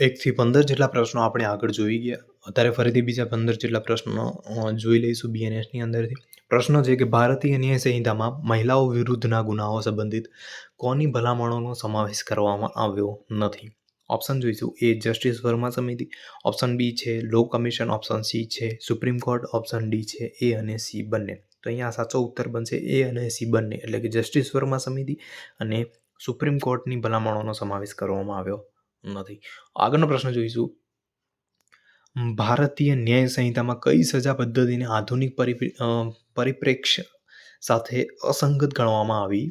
એકથી પંદર જેટલા પ્રશ્નો આપણે આગળ જોઈ ગયા. અત્યારે ફરીથી બીજા પંદર જેટલા પ્રશ્નો જોઈ લઈશું બીએનએસની અંદરથી. પ્રશ્ન છે કે ભારતીય ન્યાય સંહિતામાં મહિલાઓ વિરુદ્ધના ગુનાઓ સંબંધિત કોની ભલામણોનો સમાવેશ કરવામાં આવ્યો નથી? ઓપ્શન જોઈશું. એ, જસ્ટિસ વર્મા સમિતિ. ઓપ્શન બી છે લો કમિશન. ઓપ્શન સી છે, સુપ્રીમ કોર્ટ. ઓપ્શન ડી છે, એ અને સી બંને. તો અહીંયા સાચો ઉત્તર બનશે એ અને સી બંને. એટલે કે જસ્ટિસ વર્મા સમિતિ અને સુપ્રીમ કોર્ટની ભલામણોનો સમાવેશ કરવામાં આવ્યો નથી. આગળનો પ્રશ્ન જોઈશું. ભારતીય ન્યાય સંહિતામાં કઈ સજા પદ્ધતિને આધુનિક પરિપ્રે- પરિપ્રેક્ષ્ય સાથે અસંગત ગણવામાં આવી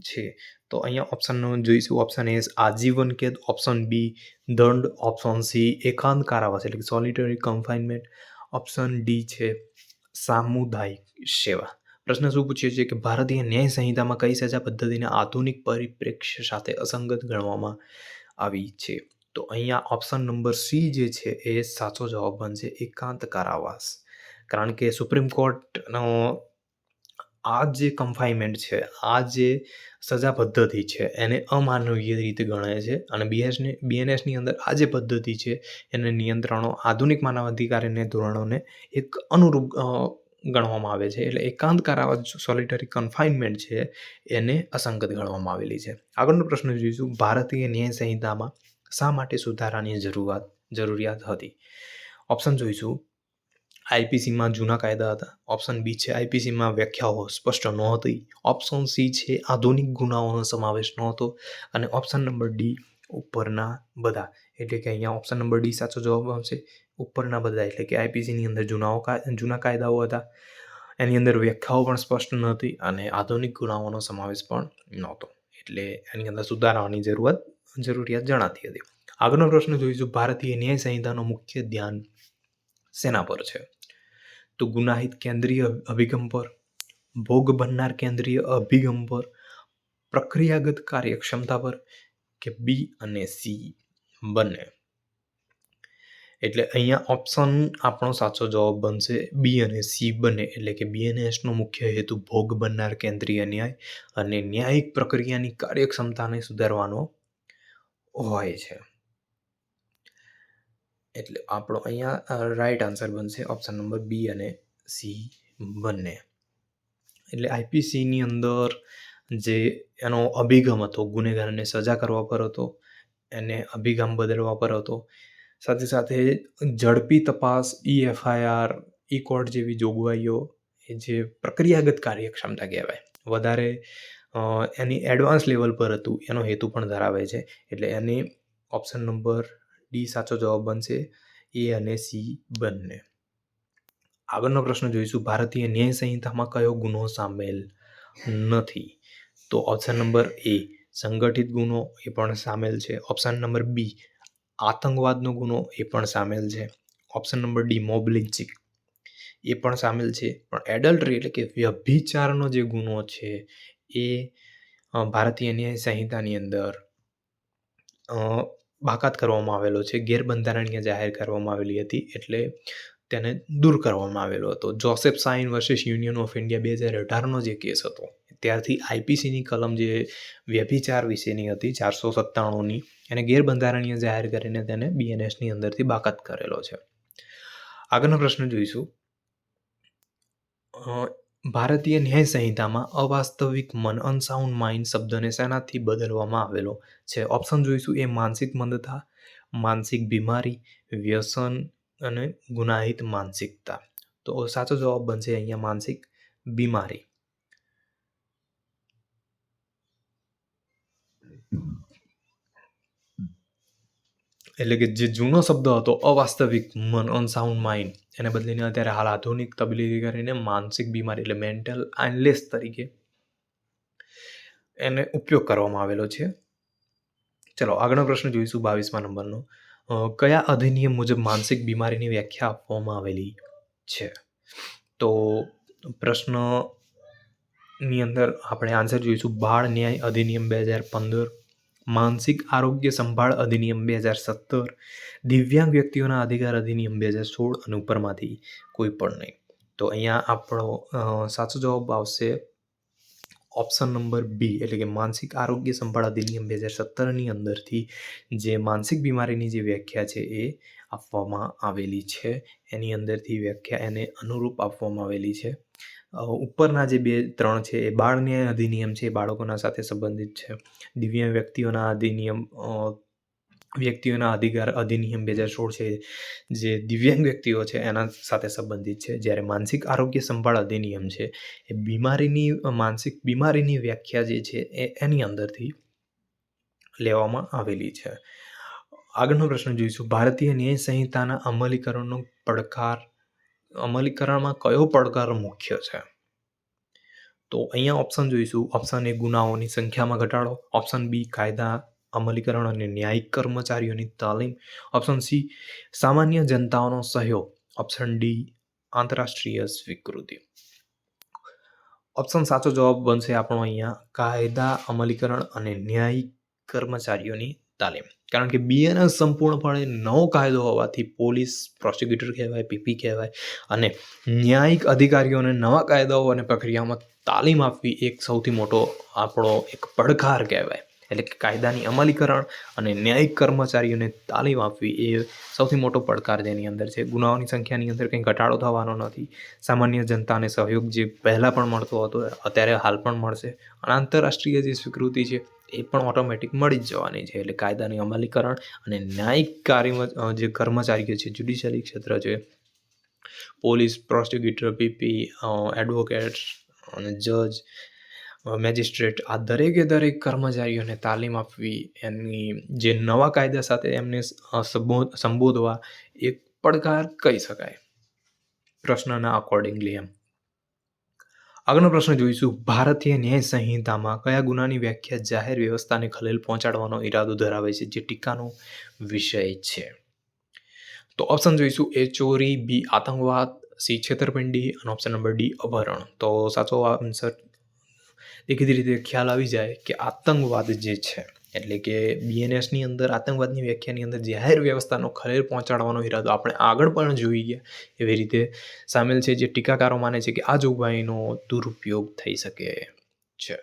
છે? તો અહીંયા ઓપ્શન જોઈશું. ઓપ્શન એ આજીવન કેદ. ઓપ્શન બી દંડ. ઓપ્શન સી એકાંત કારાવાસ, એટલે કે સોલિટરી કન્ફાઇનમેન્ટ ઓપ્શન ડી છે, સામુદાયિક સેવા. પ્રશ્ન શું પૂછ્યો છે કે ભારતીય ન્યાય સંહિતામાં કઈ સજા પદ્ધતિને આધુનિક પરિપ્રેક્ષ્ય સાથે અસંગત ગણવામાં આવી છે. તો અહીંયા ઓપ્શન નંબર સી જે છે એ સાચો જવાબ બનશે એકાંત કારાવાસ. કારણ કે સુપ્રીમ કોર્ટનો આ જે કન્ફાઇનમેન્ટ છે, આ જે સજા પદ્ધતિ છે, એને અમાનવીય રીતે ગણાય છે અને બીએસની બીએનએસની અંદર આ જે પદ્ધતિ છે, એને નિયંત્રણો આધુનિક માનવાધિકારીને ધોરણોને એક અનુરૂપ ગણવામાં આવે છે. એટલે એકાંત કારાવાસ સોલિટરી કન્ફાઇનમેન્ટ છે, એને અસંગત ગણવામાં આવેલી છે. આગળનો પ્રશ્ન જોઈશું, ભારતીય ન્યાય સંહિતામાં શા માટે સુધારાની જરૂરિયાત જરૂરિયાત હતી? ઓપ્શન જોઈશું. આઈપીસીમાં જૂના કાયદા હતા. ઓપ્શન બી છે આઈપીસીમાં વ્યાખ્યાઓ સ્પષ્ટ નહોતી ઓપ્શન સી છે, આધુનિક ગુનાઓનો સમાવેશ નહોતો. અને ઓપ્શન નંબર ડી ઉપરના બધા. એટલે કે અહીંયા ઓપ્શન નંબર ડી સાચો જવાબ આવશે. ઉપરના બધા, એટલે કે આઈપીસીની અંદર જૂનાઓ જૂના કાયદાઓ હતા. એની અંદર વ્યાખ્યાઓ પણ સ્પષ્ટ નહોતી અને આધુનિક ગુનાઓનો સમાવેશ પણ નહોતો. એટલે એની અંદર સુધારવાની જરૂરત, જરૂરિયાત જણાતી હતી. આગળનો પ્રશ્ન જોઈશું. ભારતીય ન્યાય સંહિતાનો મુખ્ય ધ્યાન સેના પર છે? તો ગુનાહિત કેન્દ્રીય અભિગમ પર, ભોગ બનનાર કેન્દ્રીય અભિગમ પર, પ્રક્રિયાગત કાર્યક્ષમતા પર કે બી અને સી બંને? એટલે અહીંયા ઓપ્શન આપણો સાચો જવાબ બનશે બી અને સી બંને. એટલે કે બીએનએસનો મુખ્ય હેતુ ભોગ બનનાર કેન્દ્રીય ન્યાય અને ન્યાયિક પ્રક્રિયાની કાર્યક્ષમતાને સુધારવાનો હોય છે. એટલે આપણો અહીંયા રાઈટ આન્સર બનશે ઓપ્શન નંબર બી અને સી બંને. એટલે આઈપીસીની અંદર જે એનો અભિગમ હતો, ગુનેગારને સજા કરવા પર હતો, એને અભિગમ બદલવા પર હતો સાથે સાથે ઝડપી તપાસ ઈ એફઆઈઆર ઈ કોર્ટ જેવી જોગવાઈઓ એ જે પ્રક્રિયાગત કાર્યક્ષમતા કહેવાય. વધારે એની એડવાન્સ લેવલ પર હતું, એનો હેતુ પણ ધરાવે છે. એટલે એની ઓપ્શન નંબર ડી સાચો જવાબ બનશે એ અને સી બંને. આગળનો પ્રશ્ન જોઈશું, ભારતીય ન્યાય સંહિતામાં કયો ગુનો સામેલ નથી? તો ઓપ્શન નંબર એ સંગઠિત ગુનો એ પણ સામેલ છે. ઓપ્શન નંબર બી આતંકવાદનો ગુનો એ પણ સામેલ છે. ઓપ્શન નંબર ડી મોબ એ પણ સામેલ છે. પણ એડલ્ટરી એટલે કે વ્યભિચારનો જે ગુનો છે એ ભારતીય ન્યાય સંહિતાની અંદર બાકાત કરવામાં આવેલો છે. ગેરબંધારણીય જાહેર કરવામાં આવેલી હતી એટલે તેને દૂર કરવામાં આવેલો હતો. Joseph Shine versus union of India બે હજાર અઢારનો જે કેસ હતો. ત્યારથી આઈપીસીની કલમ જે વ્યભિચાર વિશેની હતી ચારસો સત્તાણુંની, એને ગેરબંધારણીય જાહેર કરીને તેને બીએનએસની અંદરથી બાકાત કરેલો છે. આગળનો પ્રશ્ન જોઈશું. ભારતીય ન્યાય સંહિતામાં અવાસ્તવિક મન અનસાઉન્ડ માઇન્ડ શબ્દને શેનાથી બદલવામાં આવેલો છે? ઓપ્શન જોઈશું એ માનસિક મંદતા, માનસિક બીમારી, વ્યસન અને ગુનાહિત માનસિકતા. તો સાચો જવાબ બનશે અહીંયા માનસિક બીમારી. એટલે કે જે જૂનો શબ્દ હતો, અવાસ્તવિક મન અનસાઉન્ડ માઇન્ડ એને બદલીને અત્યારે હાલ આધુનિક તબદીલી કરીને માનસિક બીમારી એટલે મેન્ટલ આઇનલેસ તરીકે એને ઉપયોગ કરવામાં આવેલો છે. ચલો, આગળનો પ્રશ્ન જોઈશું બાવીસમા નંબરનો. કયા અધિનિયમ મુજબ માનસિક બીમારીની વ્યાખ્યા આપવામાં આવેલી છે? તો પ્રશ્નની અંદર આપણે આન્સર જોઈશું. બાળ ન્યાય અધિનિયમ બે હજાર પંદર માનસિક આરોગ્ય સંભાળ અધિનિયમ બે હજાર સત્તર, દિવ્યાંગ વ્યક્તિઓના અધિકાર અધિનિયમ બે હજાર સોળ અને ઉપરમાંથી કોઈ પણ નહીં. તો અહીંયા આપણો સાચો જવાબ આવશે ઓપ્શન નંબર બી, એટલે કે માનસિક આરોગ્ય સંભાળ અધિનિયમ બે હજાર સત્તરની અંદરથી જે માનસિક બીમારીની જે વ્યાખ્યા છે એ આપવામાં આવેલી છે. એની અંદરથી વ્યાખ્યા એને અનુરૂપ આપવામાં આવેલી છે. ઉપરના જે બે, ત્રણ છે, એ બાળ ન્યાય અધિનિયમ છે, એ બાળકોના સાથે સંબંધિત છે. દિવ્યાંગ વ્યક્તિઓના અધિનિયમ વ્યક્તિઓના અધિકાર અધિનિયમ બે હજાર સોળ છે, જે દિવ્યાંગ વ્યક્તિઓ છે, એના સાથે સંબંધિત છે. જ્યારે માનસિક આરોગ્ય સંભાળ અધિનિયમ છે, એ બીમારીની માનસિક બીમારીની વ્યાખ્યા જે છે, એ એની અંદરથી લેવામાં આવેલી છે. આગળનો પ્રશ્ન જોઈશું. ભારતીય ન્યાય સંહિતાના અમલીકરણનો પડકાર અમલીકરણમાં કયો પડકાર મુખ્ય છે? તો અહીંયા ઓપ્શન જોઈશું. ઓપ્શન એ ગુનાઓની સંખ્યામાં ઘટાડો. ઓપ્શન બી કાયદા, અમલીકરણ અને ન્યાયિક કર્મચારીઓની તાલીમ. ઓપ્શન સી સામાન્ય જનતાઓનો સહયોગ. ઓપ્શન ડી આંતરરાષ્ટ્રીય સ્વીકૃતિ. ઓપ્શન સાચો જવાબ બનશે આપણો અહીંયા. કાયદા, અમલીકરણ અને ન્યાયિક કર્મચારીઓની તાલીમ. કારણ કે બીએનએસ સંપૂર્ણપણે નવો કાયદો હોવાથી પોલીસ, પ્રોસિક્યુટર કહેવાય પીપી કહેવાય અને ન્યાયિક અધિકારીઓને નવા કાયદાઓ અને પ્રક્રિયામાં તાલીમ આપવી એક સૌથી મોટો આપણો એક પડકાર કહેવાય. એટલે કે કાયદાની અમલીકરણ અને ન્યાયિક કર્મચારીઓને તાલીમ આપવી એ સૌથી મોટો પડકાર જેની અંદર છે. ગુનાઓની સંખ્યાની અંદર કંઈ ઘટાડો થવાનો નથી. સામાન્ય જનતાને સહયોગ જે પહેલાં પણ મળતો હતો, અત્યારે હાલ પણ મળશે. અને આંતરરાષ્ટ્રીય જે સ્વીકૃતિ છે એ પણ ઓટોમેટિક મળી જ જવાની છે. એટલે કાયદાની અમલીકરણ અને ન્યાયિક કાર્ય જે કર્મચારીઓ છે જ્યુડિશિયરી ક્ષેત્ર છે, પોલીસ પ્રોસિક્યુટર પીપી એડવોકેટ અને જજ મેજિસ્ટ્રેટ આ દરેકે દરેક કર્મચારીઓને તાલીમ આપવી એની જે નવા કાયદા સાથે એમને સંબોધવા એક પડકાર કહી શકાય. પ્રશ્નના અકોર્ડિંગલી એમ. આગળનો પ્રશ્ન જોઈશું. ભારતીય ન્યાય સંહિતામાં કયા ગુનાની વ્યાખ્યા જાહેર વ્યવસ્થાને ખલેલ પહોંચાડવાનો ઈરાદો ધરાવે છે, જે ટીકાનો વિષય છે? તો ઓપ્શન જોઈશું. એ ચોરી, બી આતંકવાદ, સી છેતરપિંડી અને ઓપ્શન નંબર ડી અપહરણ. તો સાચો આન્સર દેખીતી રીતે ખ્યાલ આવી જાય કે આતંકવાદ જે છે. એટલે કે બીએનએસની અંદર, આતંકવાદની વ્યાખ્યાની અંદર જાહેર વ્યવસ્થાનો ખલેલ પહોંચાડવાનો ઈરાદો આપણે આગળ પણ જોઈ ગયા. એવી રીતે સામેલ છે જે ટીકાકારો માને છે કે આ જોગવાઈનો દુરુપયોગ થઈ શકે છે.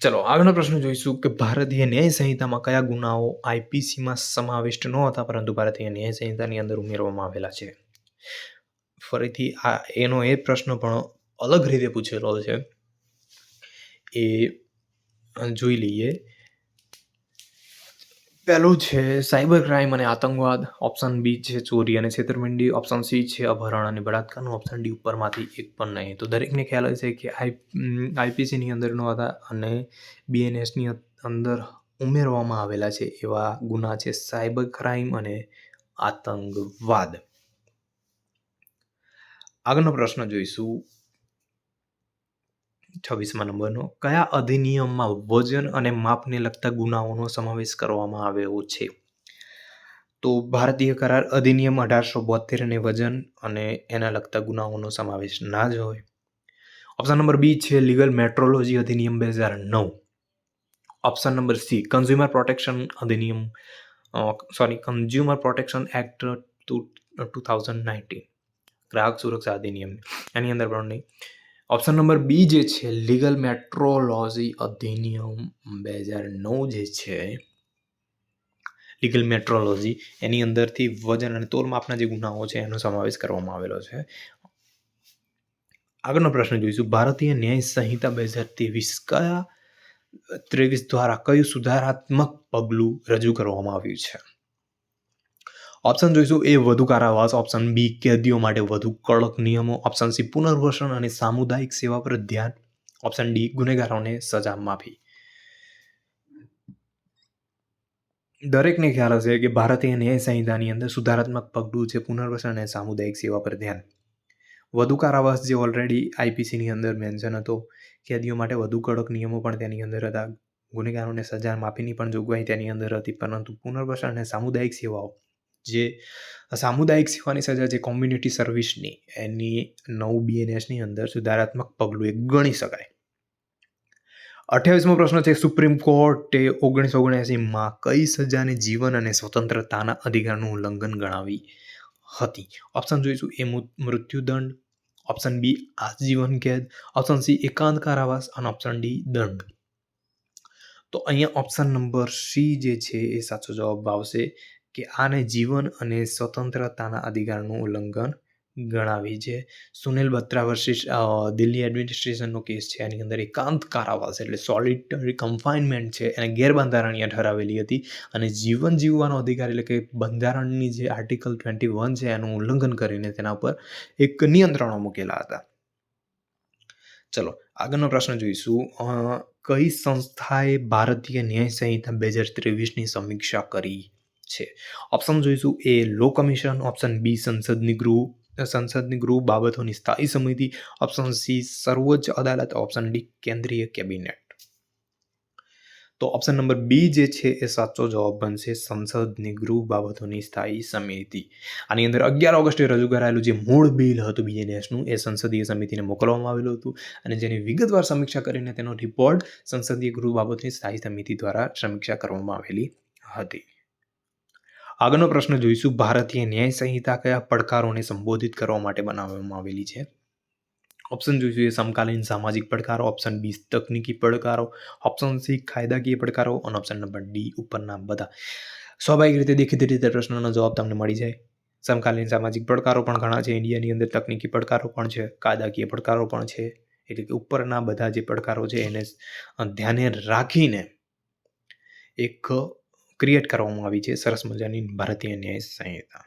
ચલો, આગળનો પ્રશ્ન જોઈશું કે ભારતીય ન્યાય સંહિતામાં કયા ગુનાઓ આઈપીસીમાં સમાવિષ્ટ ન હતા, પરંતુ ભારતીય ન્યાય સંહિતાની અંદર ઉમેરવામાં આવેલા છે. ફરીથી આ એનો એ પ્રશ્ન પણ અલગ રીતે પૂછેલો છે. એ જોઈ લઈએ. પહેલું છે સાયબર ક્રાઇમ અને આતંકવાદ. ઓપ્શન બી છે ચોરી અને છેતરપિંડી. ઓપ્શન સી છે અપહરણ અને બળાત્કારનું. ઓપ્શન ડી ઉપરમાંથી એક પણ નહીં. તો દરેકને ખ્યાલ હશે કે આઈ આઈપીસીની અંદરનો હતા અને બીએનએસની અંદર ઉમેરવામાં આવેલા છે એવા ગુના છે સાયબર ક્રાઇમ અને આતંકવાદ. આગળનો પ્રશ્ન જોઈશું. છવ્વીસમા નંબરનો. કયા અધિનિયમમાં વજન અને માપને લગતા ગુનાઓનો સમાવેશ કરવામાં આવ્યો છે? તો ભારતીય કરાર અધિનિયમ અઢારસો બોતેરને વજન અને એના લગતા ગુનાઓનો સમાવેશ ના જ હોય. ઓપ્શન નંબર બી છે લીગલ મેટ્રોલોજી અધિનિયમ બે હજાર નવ. Option number C, consumer protection અધિનિયમ sorry, consumer protection act two two thousand nineteen. ગ્રાહક સુરક્ષા અધિનિયમ. એની અંદર પણ નહીં ઓપ્શન નંબર બી જે છે લીગલ મેટ્રોલોજી અધિનિયમ બે હજાર નવ જે છે લીગલ મેટ્રોલોજી એની અંદરથી વજન અને તોલ માપના જે ગુનાઓ છે, એનો સમાવેશ કરવામાં આવેલો છે. આગળનો પ્રશ્ન જોઈશું. ભારતીય ન્યાય સંહિતા બે હજાર ત્રેવીસ કયા, ત્રેવીસ દ્વારા કયું સુધારાત્મક પગલું રજૂ કરવામાં આવ્યું છે? ઓપ્શન જોઈશું એ વધુ કારાવાસ ઓપ્શન બી કેદીઓ માટે વધુ કડક નિયમો ઓપ્શન સી પુનર્વસન અને સામુદાયિક સેવા પર ધ્યાન ઓપ્શન ડી ગુનેગારોને સજા માફી. દરેકને ખ્યાલ હશે કે ભારતીય ન્યાય સંહિતાની અંદર સુધારાત્મક પગલું છે પુનર્વસન અને સામુદાયિક સેવા પર ધ્યાન. વધુ કારાવાસ જે ઓલરેડી આઈપીસીની અંદર મેન્શન હતો, કેદીઓ માટે વધુ કડક નિયમો પણ તેની અંદર હતા. ગુનેગારોને સજા માફીની પણ જોગવાઈ તેની અંદર હતી, પરંતુ પુનર્વસન અને સામુદાયિક સેવાઓ જે સામુદાયિક સેવાની સજા જે કોમ્યુનિટી સર્વિસની એની નવ બીએનએસની અંદર સુધારાત્મક પગલું એક ગણી શકાય. અઠ્યાવીસમો પ્રશ્ન છે, સુપ્રીમ કોર્ટે ઓગણીસો ઓગણએંસીમાં કઈ સજાને જીવન અને સ્વતંત્રતાના અધિકારનું ઉલ્લંઘન ગણાવી હતી? ઓપ્શન જોઈશું, એ મૃત્યુદંડ. ઓપ્શન બી આજીવન કેદ. ઓપ્શન સી એકાંત કારાવાસ. અને ઓપ્શન ડી દંડ. તો અહીંયા ઓપ્શન નંબર સી જે છે એ સાચો જવાબ આવશે. કે આને જીવન અને સ્વતંત્રતાના અધિકારનું ઉલ્લંઘન ગણાવી છે. સુનિલ બત્રા વર્સિસ દિલ્હી એડમિનિસ્ટ્રેશનનો કેસ છે. એની અંદર એકાંત કારાવાસ એટલે સોલિટરી કન્ફાઇનમેન્ટ છે. એને ગેરબંધારણીય ઠરાવેલી હતી અને જીવન જીવવાનો અધિકાર એટલે કે બંધારણની જે આર્ટિકલ ટ્વેન્ટી વન છે એનું ઉલ્લંઘન કરીને તેના પર એક નિયંત્રણો મૂકેલા હતા. ચલો, આગળનો પ્રશ્ન જોઈશું. કઈ સંસ્થાએ ભારતીય ન્યાય સંહિતા બે હજાર ત્રેવીસની સમીક્ષા કરી? છે. ઓપ્શન જોઈશું એ લો કમિશન ઓપ્શન બી સંસદની ગૃહ સંસદની ગૃહ બાબતોની સ્થાયી સમિતિ ઓપ્શન સી સર્વોચ્ચ અદાલત ઓપ્શન ડી કેન્દ્રીય કેબિનેટ. તો ઓપ્શન નંબર બી જે છે એ સાચો જવાબ બનશે સંસદની ગૃહ બાબતોની સ્થાયી સમિતિ. આની અંદર અગિયાર ઓગસ્ટે રજૂ કરાયેલું જે મૂળ બિલ હતું બીએનએસનું એ સંસદીય સમિતિને મોકલવામાં આવેલું હતું અને જેની વિગતવાર સમીક્ષા કરીને તેનો રિપોર્ટ સંસદીય ગૃહ બાબતની સ્થાયી સમિતિ દ્વારા સમીક્ષા કરવામાં આવેલી હતી. આગળનો પ્રશ્ન જોઈશું. ભારતીય ન્યાય સંહિતા કયા પડકારોને સંબોધિત કરવા માટે બનાવવામાં આવેલી છે? ઓપ્શન જોઈશું. એ સમકાલીન સામાજિક પડકારો. ઓપ્શન બી તકનીકી પડકારો. ઓપ્શન સી કાયદાકીય પડકારો. અને ઓપ્શન નંબર ડી ઉપરના બધા. સ્વાભાવિક રીતે દેખીતી રીતે પ્રશ્નનો જવાબ તમને મળી જાય. સમકાલીન સામાજિક પડકારો પણ ઘણા છે. ઇન્ડિયાની અંદર તકનીકી પડકારો પણ છે. કાયદાકીય પડકારો પણ છે. એટલે કે ઉપરના બધા જે પડકારો છે એને ધ્યાને રાખીને એક ક્રિએટ કરવામાં આવી છે. સરસ મજાની ભારતીય ન્યાય સંહિતા.